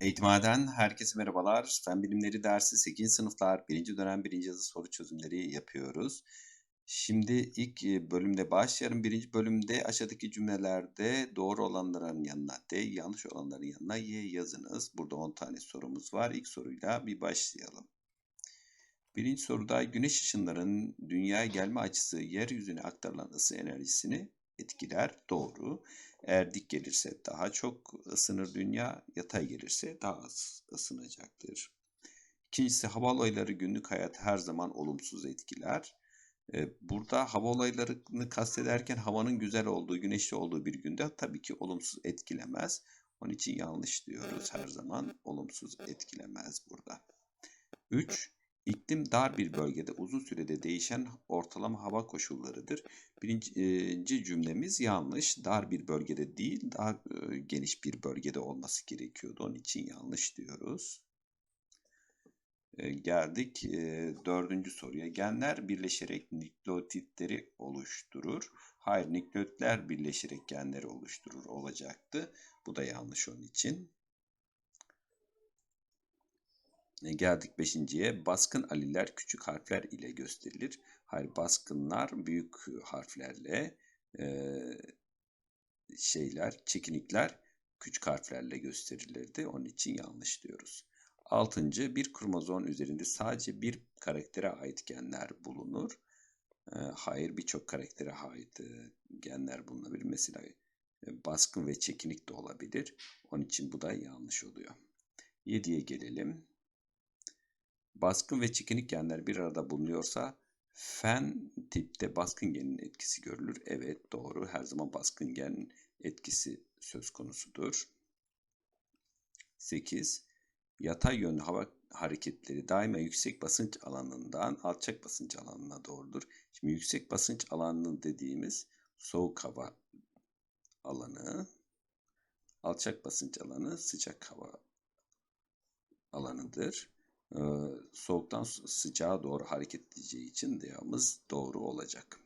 Eğitimhane'den herkese merhabalar. Fen Bilimleri dersi 8. sınıflar 1. dönem 1. yazı soru çözümleri yapıyoruz. Şimdi ilk e, bölümde başlayalım. Birinci bölümde aşağıdaki cümlelerde doğru olanların yanına D, yanlış olanların yanına Y yazınız. Burada 10 tane sorumuz var. İlk soruyla bir başlayalım. Birinci soruda güneş ışınlarının dünyaya gelme açısı yeryüzüne aktarılan ısı enerjisini etkiler. Doğru. Eğer dik gelirse daha çok ısınır dünya, yatay gelirse daha az ısınacaktır. İkincisi hava olayları günlük hayat her zaman olumsuz etkiler. Burada hava olaylarını kastederken havanın güzel olduğu, güneşli olduğu bir günde tabii ki olumsuz etkilemez. Onun için yanlış diyoruz her zaman. Olumsuz etkilemez burada. 3. İklim dar bir bölgede uzun sürede değişen ortalama hava koşullarıdır. Birinci cümlemiz yanlış. Dar bir bölgede değil, daha geniş bir bölgede olması gerekiyordu. Onun için yanlış diyoruz. Geldik dördüncü soruya. Genler birleşerek nükleotitleri oluşturur. Hayır, nükleotler birleşerek genleri oluşturur olacaktı. Bu da yanlış onun için. E, geldik beşinciye. Baskın aliler küçük harfler ile gösterilir. Hayır, baskınlar büyük harflerle, e, şeyler, çekinikler küçük harflerle gösterilirdi. Onun için yanlış diyoruz. Altıncı, bir kromozom üzerinde sadece bir karaktere ait genler bulunur. E, hayır, birçok karaktere ait e, genler bulunabilir. Mesela e, baskın ve çekinik de olabilir. Onun için bu da yanlış oluyor. Yediye gelelim. Baskın ve çekinik genler bir arada bulunuyorsa fen tipte baskın genin etkisi görülür. Evet doğru. Her zaman baskın genin etkisi söz konusudur. 8. Yatay yönlü hava hareketleri daima yüksek basınç alanından alçak basınç alanına doğrudur. Şimdi yüksek basınç alanı dediğimiz soğuk hava alanı, alçak basınç alanı sıcak hava alanıdır. Ee, soğuktan sıcağa doğru hareket edeceği için devamımız doğru olacak.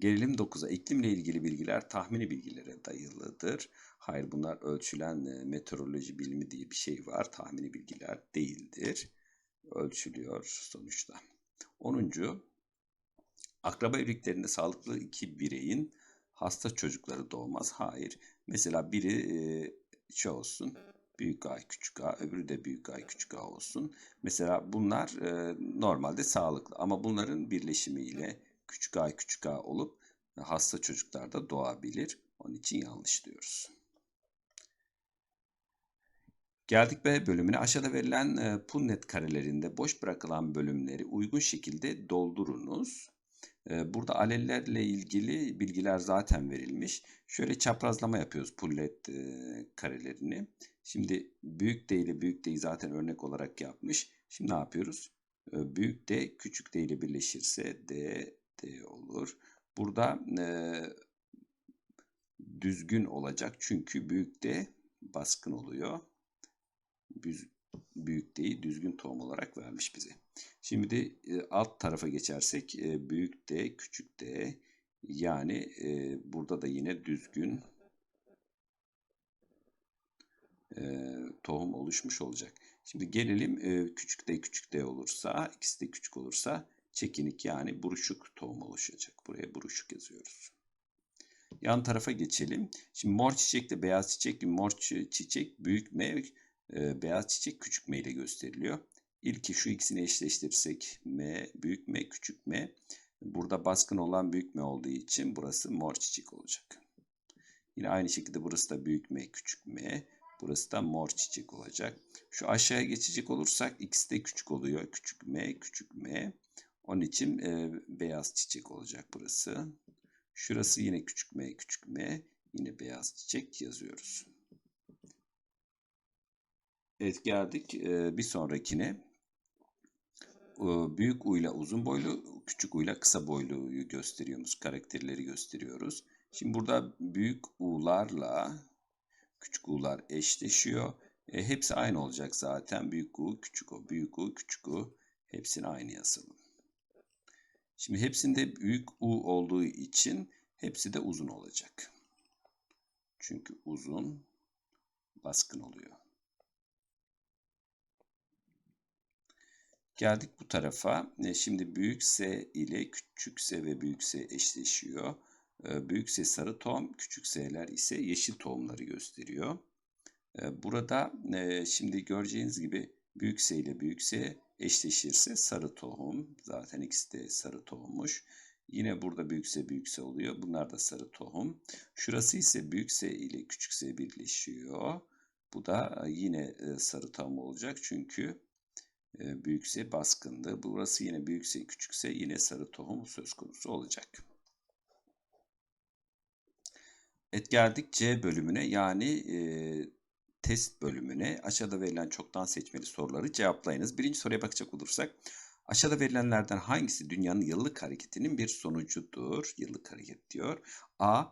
Gelelim 9'a. İklimle ilgili bilgiler tahmini bilgilere dayalıdır. Hayır bunlar ölçülen e, meteoroloji bilimi diye bir şey var. Tahmini bilgiler değildir. Ölçülüyor sonuçta. 10. Akraba evliliklerinde sağlıklı iki bireyin hasta çocukları doğmaz. Hayır. Mesela biri e, şey olsun büyük A, küçük A, öbürü de büyük A, küçük A olsun. Mesela bunlar e, normalde sağlıklı ama bunların birleşimiyle küçük A, küçük A olup hasta çocuklarda doğabilir. Onun için yanlış diyoruz. Geldik B bölümüne. Aşağıda verilen e, punnet karelerinde boş bırakılan bölümleri uygun şekilde doldurunuz. Burada alellerle ilgili bilgiler zaten verilmiş. Şöyle çaprazlama yapıyoruz pullet karelerini. Şimdi büyük D ile büyük D'yi zaten örnek olarak yapmış. Şimdi ne yapıyoruz? Büyük D küçük D ile birleşirse D, D olur. Burada e, düzgün olacak çünkü büyük D baskın oluyor. Büyük D'yi düzgün tohum olarak vermiş bize. Şimdi de e, alt tarafa geçersek e, büyük D, küçük D yani e, burada da yine düzgün tohum oluşmuş olacak. Şimdi gelelim küçük D küçük D olursa, ikisi de küçük olursa çekinik yani buruşuk tohum oluşacak. Buraya buruşuk yazıyoruz. Yan tarafa geçelim. Şimdi mor çiçekle beyaz çiçek, mor çiçek büyük M, beyaz çiçek küçük M ile gösteriliyor. İlki şu ikisini eşleştirirsek M, büyük M, küçük M. Burada baskın olan büyük M olduğu için burası mor çiçek olacak. Yine aynı şekilde burası da büyük M, küçük M. Burası da mor çiçek olacak. Şu aşağıya geçecek olursak ikisi de küçük oluyor. Küçük M, küçük M. Onun için e, beyaz çiçek olacak burası. Şurası yine küçük M, küçük M. Yine beyaz çiçek yazıyoruz. Evet geldik e, bir sonrakine. E, büyük U ile uzun boylu, küçük U ile kısa boyluyu gösteriyoruz. Karakterleri gösteriyoruz. Şimdi burada büyük U'larla küçük u'lar eşleşiyor. E, hepsi aynı olacak zaten. Büyük u, küçük u, büyük u, küçük u. Hepsini aynı yazalım. Şimdi hepsinde büyük u olduğu için hepsi de uzun olacak. Çünkü uzun baskın oluyor. Geldik bu tarafa. E, Şimdi büyük S ile küçük S ve büyük S eşleşiyor. E, Büyük S sarı tohum, küçük S'ler ise yeşil tohumları gösteriyor. E, Burada şimdi göreceğiniz gibi büyük S ile büyük S eşleşirse sarı tohum. Zaten ikisi de sarı tohummuş. Yine burada büyük S büyük S oluyor. Bunlar da sarı tohum. Şurası ise büyük S ile küçük S birleşiyor. Bu da yine sarı tohum olacak. Çünkü büyükse baskındı. Burası yine büyükse küçükse yine sarı tohum söz konusu olacak. Evet geldik C bölümüne yani e, test bölümüne. Aşağıda verilen çoktan seçmeli soruları cevaplayınız. Birinci soruya bakacak olursak aşağıda verilenlerden hangisi dünyanın yıllık hareketinin bir sonucudur? Yıllık hareket diyor. A.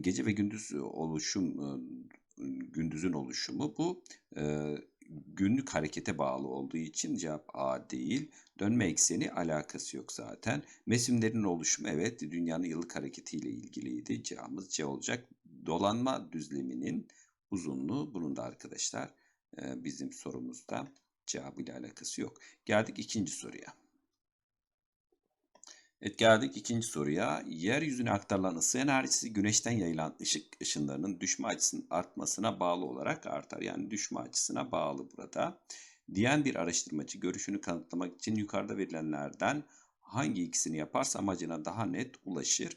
Gece ve gündüz oluşum e, gündüzün oluşumu bu e, günlük harekete bağlı olduğu için cevap A değil. Dönme ekseni alakası yok zaten. Mevsimlerin oluşumu evet dünyanın yıllık hareketiyle ilgiliydi. Cevabımız C olacak. Dolanma düzleminin uzunluğu bunun da arkadaşlar e, bizim sorumuzda cevabıyla alakası yok. Geldik ikinci soruya. Evet geldik ikinci soruya. Yeryüzüne aktarılan ısı enerjisi güneşten yayılan ışık ışınlarının düşme açısının artmasına bağlı olarak artar. Yani düşme açısına bağlı burada. Diyen bir araştırmacı görüşünü kanıtlamak için yukarıda verilenlerden hangi ikisini yaparsa amacına daha net ulaşır.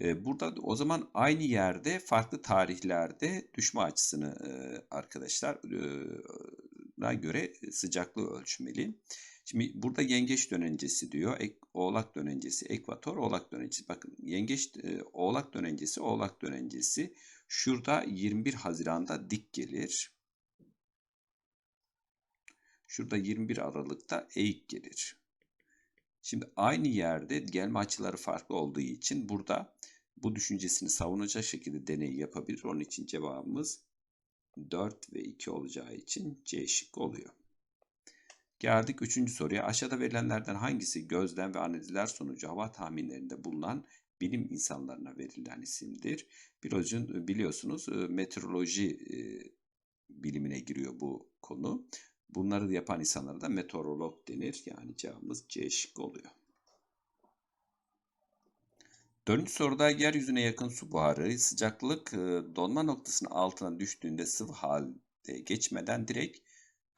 Ee, Burada o zaman aynı yerde farklı tarihlerde düşme açısını e, arkadaşlar e, göre sıcaklığı ölçmeli. Şimdi burada yengeç dönencesi diyor. Ek, oğlak dönencesi, ekvator, oğlak dönencesi. Bakın yengeç, e, oğlak dönencesi, oğlak dönencesi. Şurada 21 Haziran'da dik gelir. Şurada 21 Aralık'ta eğik gelir. Şimdi aynı yerde gelme açıları farklı olduğu için burada bu düşüncesini savunacak şekilde deney yapabilir. Onun için cevabımız 4 ve 2 olacağı için C şıkkı oluyor. Geldik üçüncü soruya. Aşağıda verilenlerden hangisi gözlem ve analizler sonucu hava tahminlerinde bulunan bilim insanlarına verilen isimdir? Biliyorsunuz, biliyorsunuz meteoroloji bilimine giriyor bu konu. Bunları yapan insanlara da meteorolog denir. Yani cevabımız C şıkkı oluyor. Dördüncü soruda yeryüzüne yakın su buharı sıcaklık donma noktasının altına düştüğünde sıvı halde geçmeden direkt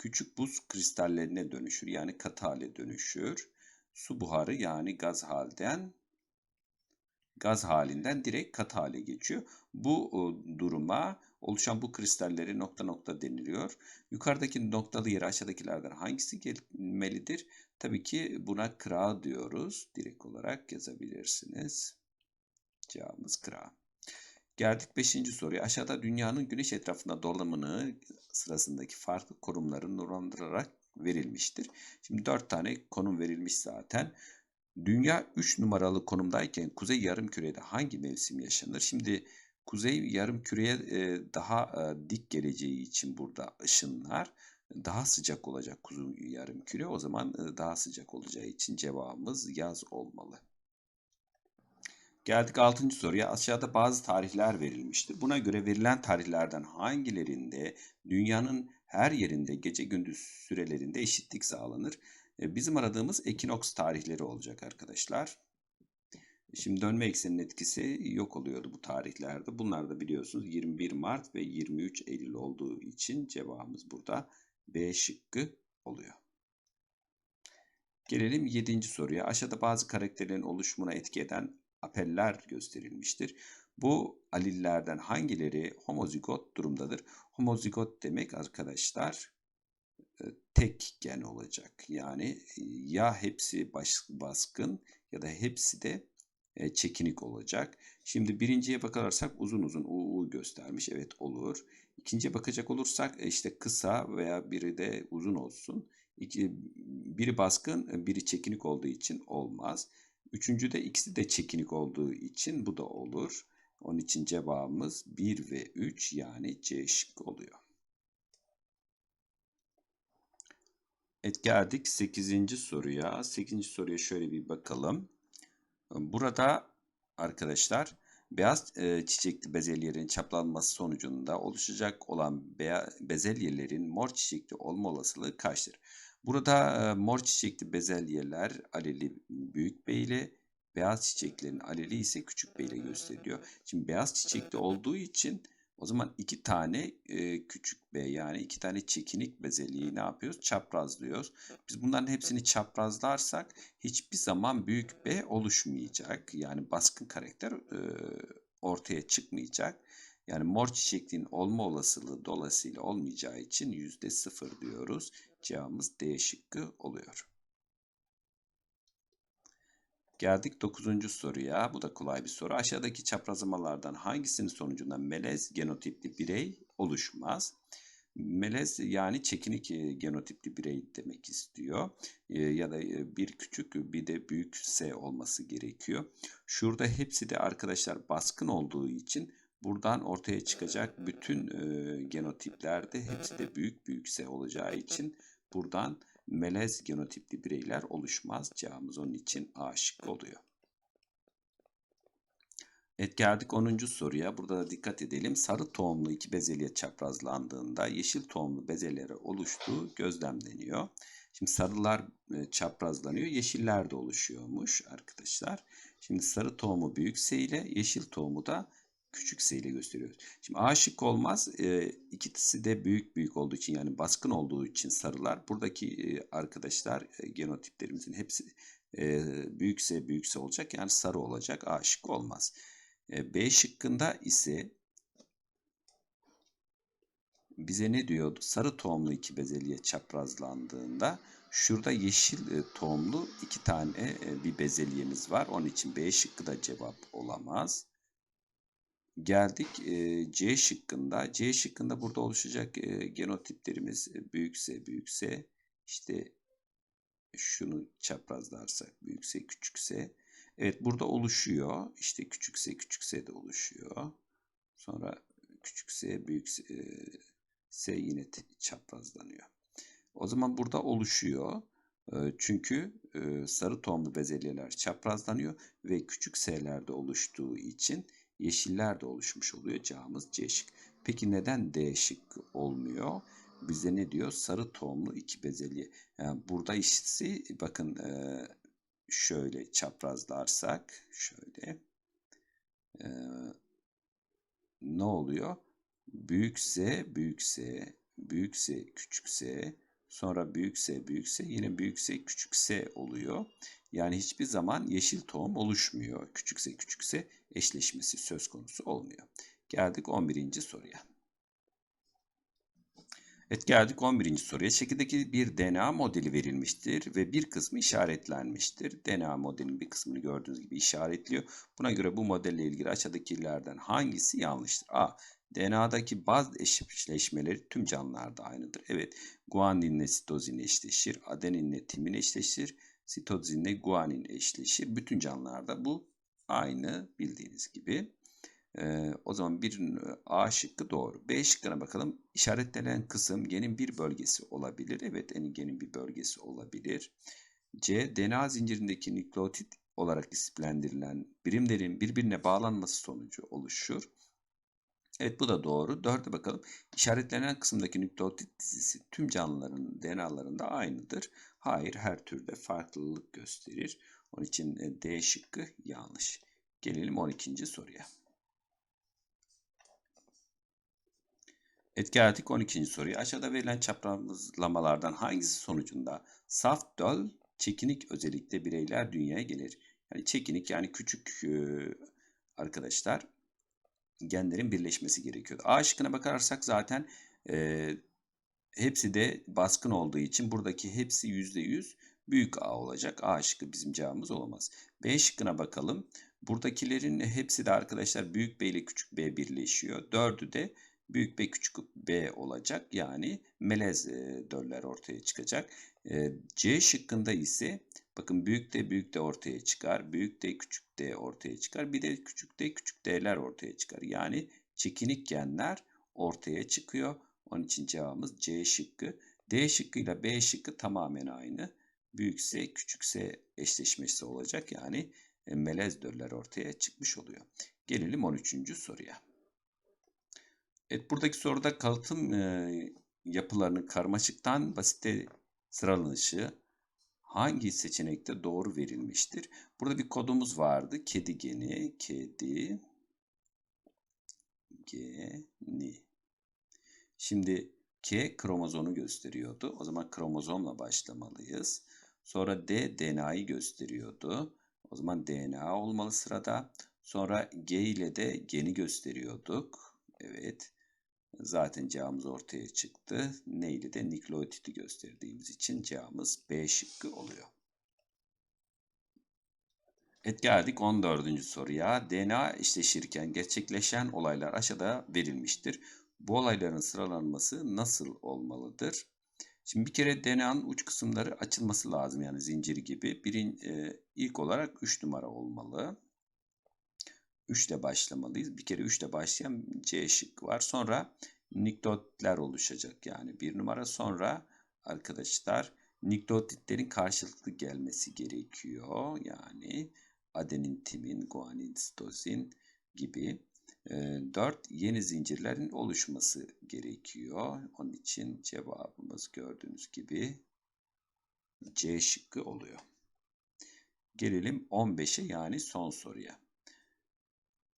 küçük buz kristallerine dönüşür. Yani katı hale dönüşür. Su buharı yani gaz halden gaz halinden direkt katı hale geçiyor. Bu duruma oluşan bu kristalleri nokta nokta deniliyor. Yukarıdaki noktalı yere aşağıdakilerden hangisi gelmelidir? Tabii ki buna kıra diyoruz. Direkt olarak yazabilirsiniz. Cevabımız kıra. Geldik 5. soruya. Aşağıda dünyanın güneş etrafında dolanımını sırasındaki farklı konumları numaralandırarak verilmiştir. Şimdi 4 tane konum verilmiş zaten. Dünya 3 numaralı konumdayken kuzey yarım kürede hangi mevsim yaşanır? Şimdi kuzey yarım küreye daha dik geleceği için burada ışınlar daha sıcak olacak kuzey yarım küre. O zaman daha sıcak olacağı için cevabımız yaz olmalı. Geldik 6. soruya. Aşağıda bazı tarihler verilmiştir. Buna göre verilen tarihlerden hangilerinde dünyanın her yerinde gece gündüz sürelerinde eşitlik sağlanır? E, bizim aradığımız ekinoks tarihleri olacak arkadaşlar. Şimdi dönme ekseninin etkisi yok oluyordu bu tarihlerde. Bunlar da biliyorsunuz 21 Mart ve 23 Eylül olduğu için cevabımız burada B şıkkı oluyor. Gelelim 7. soruya. Aşağıda bazı karakterlerin oluşumuna etki eden apeller gösterilmiştir. Bu alillerden hangileri homozigot durumdadır? Homozigot demek arkadaşlar e, tek gen olacak. Yani e, ya hepsi baskın ya da hepsi de e, çekinik olacak. Şimdi birinciye bakarsak uzun uzun UU göstermiş. Evet olur. İkinciye bakacak olursak işte kısa veya biri de uzun olsun. İki, biri baskın, biri çekinik olduğu için olmaz. Üçüncü de ikisi de çekinik olduğu için bu da olur. Onun için cevabımız 1 ve 3 yani C şıkkı oluyor. Evet geldik 8. soruya. 8. soruya şöyle bir bakalım. Burada arkadaşlar Beyaz e, çiçekli bezelyelerin çaplanması sonucunda oluşacak olan beya, bezelyelerin mor çiçekli olma olasılığı kaçtır? Burada mor çiçekli bezelyeler aleli büyük B ile beyaz çiçeklerin aleli ise küçük B ile gösteriliyor. Şimdi beyaz çiçekli olduğu için o zaman iki tane küçük B yani iki tane çekinik bezelyeyi ne yapıyoruz? Çaprazlıyoruz. Biz bunların hepsini çaprazlarsak hiçbir zaman büyük B oluşmayacak. Yani baskın karakter ortaya çıkmayacak. Yani mor çiçekliğin olma olasılığı dolayısıyla olmayacağı için yüzde sıfır diyoruz. Cevabımız D şıkkı oluyor. Geldik 9. soruya. Bu da kolay bir soru. Aşağıdaki çaprazlamalardan hangisinin sonucunda melez genotipli birey oluşmaz? Melez yani çekinik e, genotipli birey demek istiyor. E, ya da e, bir küçük bir de büyük S olması gerekiyor. Şurada hepsi de arkadaşlar baskın olduğu için buradan ortaya çıkacak bütün genotiplerde hepsi de büyük büyük S olacağı için buradan melez genotipli bireyler oluşmaz. Cevabımız onun için A oluyor. Evet geldik 10. soruya. Burada da dikkat edelim. Sarı tohumlu iki bezelye çaprazlandığında yeşil tohumlu bezelyere oluştuğu gözlemleniyor. Şimdi sarılar e, çaprazlanıyor, yeşiller de oluşuyormuş arkadaşlar. Şimdi sarı tohumu büyük S ile, yeşil tohumu da küçük S ile gösteriyoruz. Şimdi A şık olmaz. E, ikisi de büyük büyük olduğu için yani baskın olduğu için sarılar. Buradaki e, arkadaşlar e, genotiplerimizin hepsi e, büyükse büyükse olacak. Yani sarı olacak. A şık olmaz. E, B şıkkında ise bize ne diyordu? Sarı tohumlu iki bezelye çaprazlandığında şurada yeşil e, tohumlu iki tane e, bir bezelyemiz var. Onun için B şıkkı da cevap olamaz. Geldik C şıkkında. C şıkkında burada oluşacak genotiplerimiz büyükse büyükse işte şunu çaprazlarsak büyükse küçükse evet burada oluşuyor. İşte küçükse küçükse de oluşuyor. Sonra küçükse büyükse S yine çaprazlanıyor. O zaman burada oluşuyor. Çünkü sarı tohumlu bezelyeler çaprazlanıyor ve küçük S'lerde oluştuğu için yeşiller de oluşmuş oluyor. Cevabımız C şık. Peki neden D şık olmuyor? Bize ne diyor? Sarı tohumlu iki bezelye. Yani burada işsi bakın e, şöyle çaprazlarsak şöyle e, ne oluyor? Büyükse büyükse büyükse küçükse sonra büyükse büyükse yine büyükse küçükse oluyor. Yani hiçbir zaman yeşil tohum oluşmuyor. Küçükse küçükse eşleşmesi söz konusu olmuyor. Geldik 11. soruya. Evet geldik 11. soruya. Şekildeki bir DNA modeli verilmiştir ve bir kısmı işaretlenmiştir. DNA modelinin bir kısmını gördüğünüz gibi işaretliyor. Buna göre bu modelle ilgili aşağıdakilerden hangisi yanlıştır? A. DNA'daki bazı eşleşmeleri tüm canlılarda aynıdır. Evet, guaninle sitozin eşleşir, adeninle timin eşleşir, sitozinle guanin eşleşir. Bütün canlılarda bu aynı bildiğiniz gibi. Ee, o zaman bir A şıkkı doğru. B şıkkına bakalım. İşaretlenen kısım genin bir bölgesi olabilir. Evet en genin bir bölgesi olabilir. C. DNA zincirindeki nükleotit olarak isimlendirilen birimlerin birbirine bağlanması sonucu oluşur. Evet bu da doğru. Dörde bakalım. İşaretlenen kısımdaki nükleotit dizisi tüm canlıların DNA'larında aynıdır. Hayır her türde farklılık gösterir. Onun için e, D şıkkı yanlış. Gelelim 12. soruya. Evet geldik 12. soruya. Aşağıda verilen çaprazlamalardan hangisi sonucunda saf döl çekinik özellikle bireyler dünyaya gelir? Yani çekinik yani küçük e, arkadaşlar genlerin birleşmesi gerekiyordu. A şıkkına bakarsak zaten e, hepsi de baskın olduğu için buradaki hepsi %100 büyük A olacak. A şıkkı bizim cevabımız olamaz. B şıkkına bakalım. Buradakilerin hepsi de arkadaşlar büyük B ile küçük B birleşiyor. Dördü de büyük B küçük B olacak. Yani melez e, döller ortaya çıkacak. E, C şıkkında ise bakın büyük D büyük D ortaya çıkar. Büyük D küçük D ortaya çıkar. Bir de küçük D küçük D'ler ortaya çıkar. Yani çekinik genler ortaya çıkıyor. Onun için cevabımız C şıkkı. D şıkkı ile B şıkkı tamamen aynı. Büyükse küçükse eşleşmesi olacak. Yani e, melez döller ortaya çıkmış oluyor. Gelelim 13. soruya. Evet buradaki soruda kalıtım e, yapılarının karmaşıktan basite sıralanışı hangi seçenekte doğru verilmiştir? Burada bir kodumuz vardı. Kedi geni, kedi geni. Şimdi K kromozonu gösteriyordu. O zaman kromozomla başlamalıyız. Sonra D DNA'yı gösteriyordu. O zaman DNA olmalı sırada. Sonra G ile de geni gösteriyorduk. Evet. Zaten cevabımız ortaya çıktı. Ne ile de nükleotidi gösterdiğimiz için cevabımız B şıkkı oluyor. Evet geldik 14. soruya. DNA eşleşirken gerçekleşen olaylar aşağıda verilmiştir. Bu olayların sıralanması nasıl olmalıdır? Şimdi bir kere DNA'nın uç kısımları açılması lazım yani zincir gibi. Birin, e, ilk olarak 3 numara olmalı. 3 ile başlamalıyız. Bir kere 3 ile başlayan C şıkkı var. Sonra nükleotitler oluşacak yani bir numara. Sonra arkadaşlar nükleotitlerin karşılıklı gelmesi gerekiyor. Yani adenin, timin, guanin, sitozin gibi. 4 yeni zincirlerin oluşması gerekiyor. Onun için cevabımız gördüğünüz gibi C şıkkı oluyor. Gelelim 15'e yani son soruya.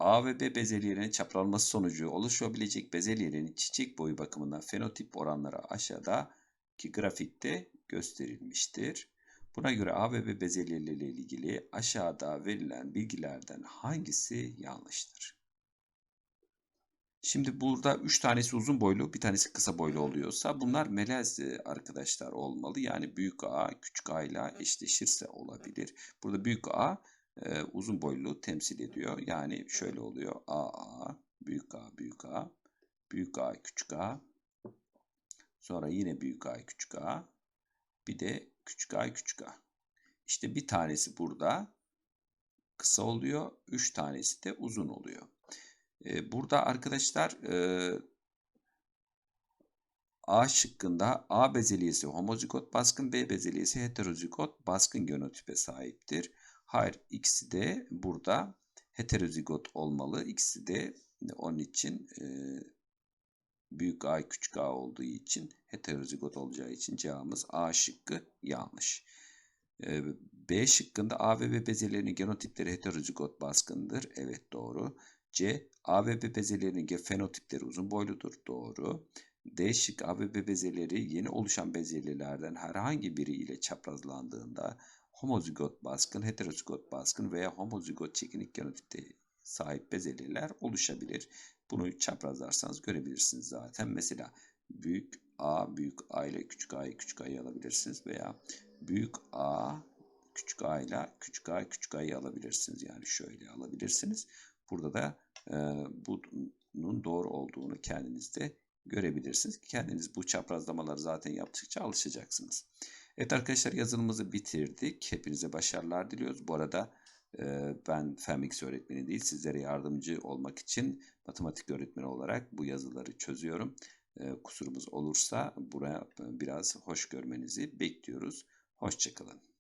A ve B bezelyelerinin çaprazlaması sonucu oluşabilecek bezelyelerin çiçek boyu bakımından fenotip oranları aşağıdaki grafikte gösterilmiştir. Buna göre A ve B bezelyeleriyle ilgili aşağıda verilen bilgilerden hangisi yanlıştır? Şimdi burada 3 tanesi uzun boylu, bir tanesi kısa boylu oluyorsa bunlar melez arkadaşlar olmalı. Yani büyük A küçük A ile eşleşirse olabilir. Burada büyük A uzun boylu temsil ediyor. Yani şöyle oluyor. A A büyük A büyük A büyük A küçük A sonra yine büyük A küçük A bir de küçük A küçük A. İşte bir tanesi burada kısa oluyor. Üç tanesi de uzun oluyor. Burada arkadaşlar A şıkkında A bezelyesi homozigot baskın, B bezelyesi heterozigot baskın genotipe sahiptir. Hayır, ikisi de burada heterozigot olmalı. İkisi de onun için büyük A küçük A olduğu için heterozigot olacağı için cevabımız A şıkkı yanlış. B şıkkında A ve B bezelerinin genotipleri heterozigot baskındır. Evet doğru. C. A ve B bezelerinin fenotipleri uzun boyludur. Doğru. D şık A ve B bezeleri yeni oluşan bezelyelerden herhangi biri ile çaprazlandığında homozigot baskın, heterozigot baskın veya homozigot çekinik genotipte sahip bezelyeler oluşabilir. Bunu çaprazlarsanız görebilirsiniz zaten. Mesela büyük A, büyük A ile küçük A'yı küçük A'yı alabilirsiniz veya büyük A, küçük A ile küçük A, küçük A'yı alabilirsiniz. Yani şöyle alabilirsiniz. Burada da e, bunun doğru olduğunu kendinizde görebilirsiniz. Kendiniz bu çaprazlamaları zaten yaptıkça alışacaksınız. Evet arkadaşlar yazılımımızı bitirdik. Hepinize başarılar diliyoruz. Bu arada e, ben FEMX öğretmeni değil sizlere yardımcı olmak için matematik öğretmeni olarak bu yazıları çözüyorum. E, kusurumuz olursa buraya biraz hoş görmenizi bekliyoruz. Hoşçakalın.